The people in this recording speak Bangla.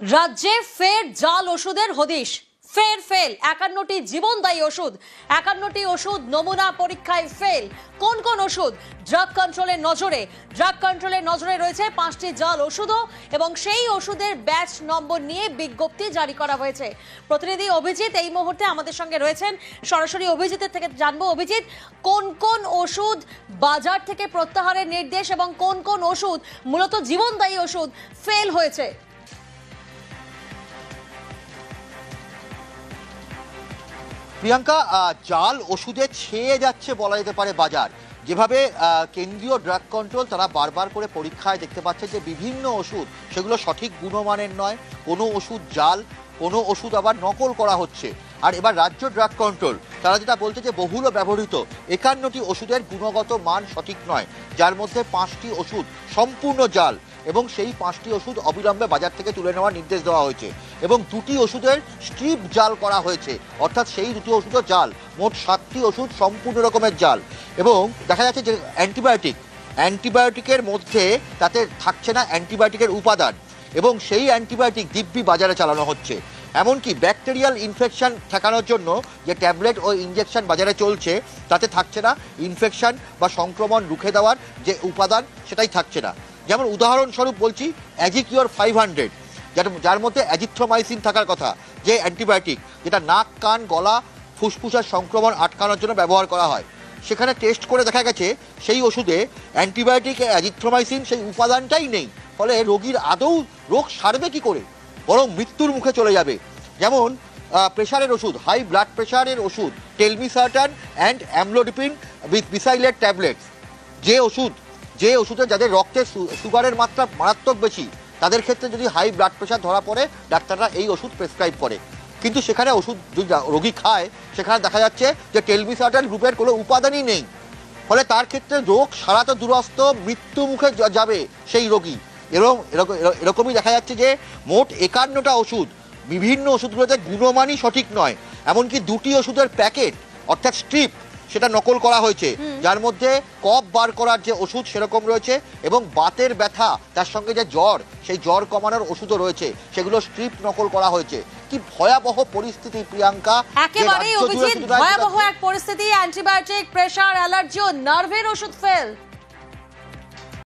রাজ্যে ফের জাল ওষুধের হদিশ। ফের ফেল। একান্নটি জীবনদায়ী ওষুধ। একান্নটি ওষুধ নমুনা পরীক্ষায় ফেল। কোন কোন ওষুধ? ড্রাগ কন্ট্রোলের নজরে। ড্রাগ কন্ট্রোলের নজরে রয়েছে পাঁচটি জাল ওষুধও এবং সেই ওষুধের ব্যাচ নম্বর নিয়ে বিজ্ঞপ্তি জারি করা হয়েছে। প্রতিনিধি অভিজিৎ এই মুহূর্তে আমাদের সঙ্গে রয়েছেন। সরাসরি অভিজিতের থেকে জানব, অভিজিৎ, কোন কোন ওষুধ বাজার থেকে প্রত্যাহারের নির্দেশ এবং কোন কোন ওষুধ মূলত জীবনদায়ী ওষুধ ফেল হয়েছে? প্রিয়াঙ্কা জাল ওষুধে ছেয়ে যাচ্ছে বলা যেতে পারে বাজার। যেভাবে কেন্দ্রীয় ড্রাগ কন্ট্রোল তারা বারবার করে পরীক্ষায় দেখতে পাচ্ছে যে বিভিন্ন ওষুধ, সেগুলো সঠিক গুণমানের নয়, কোনো ওষুধ জাল, কোনো ওষুধ আবার নকল করা হচ্ছে। আর এবার রাজ্য ড্রাগ কন্ট্রোল তারা যেটা বলছে যে বহুল ব্যবহৃত, একান্নটি ওষুধের গুণগত মান সঠিক নয়, যার মধ্যে পাঁচটি ওষুধ সম্পূর্ণ জাল, এবং সেই পাঁচটি ওষুধ অবিলম্বে বাজার থেকে তুলে নেওয়ার নির্দেশ দেওয়া হয়েছে। এবং দুটি ওষুধের স্ট্রিপ জাল করা হয়েছে। অর্থাৎ সেই দুটি ওষুধও জাল, মোট সাতটি ওষুধ সম্পূর্ণ রকমের জাল। এবং দেখা যাচ্ছে যে অ্যান্টিবায়োটিক, অ্যান্টিবায়োটিকের মধ্যে তাতে থাকছে না অ্যান্টিবায়োটিকের উপাদান এবং সেই অ্যান্টিবায়োটিক দিব্যি বাজারে চালানো হচ্ছে। এমনকি ব্যাকটেরিয়াল ইনফেকশন ঠেকানোর জন্য যে ট্যাবলেট ও ইঞ্জেকশন বাজারে চলছে, তাতে থাকছে না ইনফেকশন বা সংক্রমণ রুখে দেওয়ার যে উপাদান, সেটাই থাকছে না। যেমন উদাহরণস্বরূপ বলছি, অ্যাজিকিওর ফাইভ হান্ড্রেড। যার মধ্যে অ্যাজিথ্রোমাইসিন থাকার কথা, যে অ্যান্টিবায়োটিক, যেটা নাক, কান, গলা, ফুসফুসের সংক্রমণ আটকানোর জন্য ব্যবহার করা হয়। সেখানে টেস্ট করে দেখা গেছে, সেই ওষুধে অ্যান্টিবায়োটিক অ্যাজিথ্রোমাইসিন সেই উপাদানটাই নেই। ফলে রোগীর আদৌ রোগ সারবে কি করে? বরং মৃত্যুর মুখে চলে যাবে। যেমন প্রেশারের ওষুধ হাই ব্লাড প্রেশারের ওষুধ telmisartan and amlodipine with besylate tablets যে ওষুধ, যে ওষুধে যাদের রক্তে সু- সুগারের মাত্রা মারাত্মক বেশি তাদের ক্ষেত্রে যদি হাই ব্লাড প্রেশার ধরা পড়ে, ডাক্তাররা এই ওষুধ প্রেসক্রাইব করে। কিন্তু সেখানে ওষুধ যদি রোগী খায়, সেখানে দেখা যাচ্ছে যে টেলমিসার্টান গ্রুপের কোনো উপাদানই নেই। ফলে তার ক্ষেত্রে রোগ সারা তো দূরস্থ মৃত্যু মুখে যাবে সেই রোগী। এরকম- এরকমই দেখা যাচ্ছে যে মোট একান্নটা ওষুধ, বিভিন্ন ওষুধগুলোতে গুণমানই সঠিক নয়। এমনকি দুটি ওষুধের প্যাকেট, অর্থাৎ স্ট্রিপ সেটা নকল করা হয়েছে। যার মধ্যে কফ বার করার যে ওষুধ সেরকম রয়েছে এবং বাতের ব্যথা তার সঙ্গে যে জ্বর সেই জ্বর কমানোর ওষুধও রয়েছে। সেগুলো স্ট্রিপ নকল করা হয়েছে। কি ভয়াবহ পরিস্থিতি প্রিয়াঙ্কা? একেবারেই অভিজিৎ ভয়াবহ এক পরিস্থিতি অ্যান্টিবায়োটিক প্রেশার অ্যালার্জি ও নার্ভের ওষুধ ফেল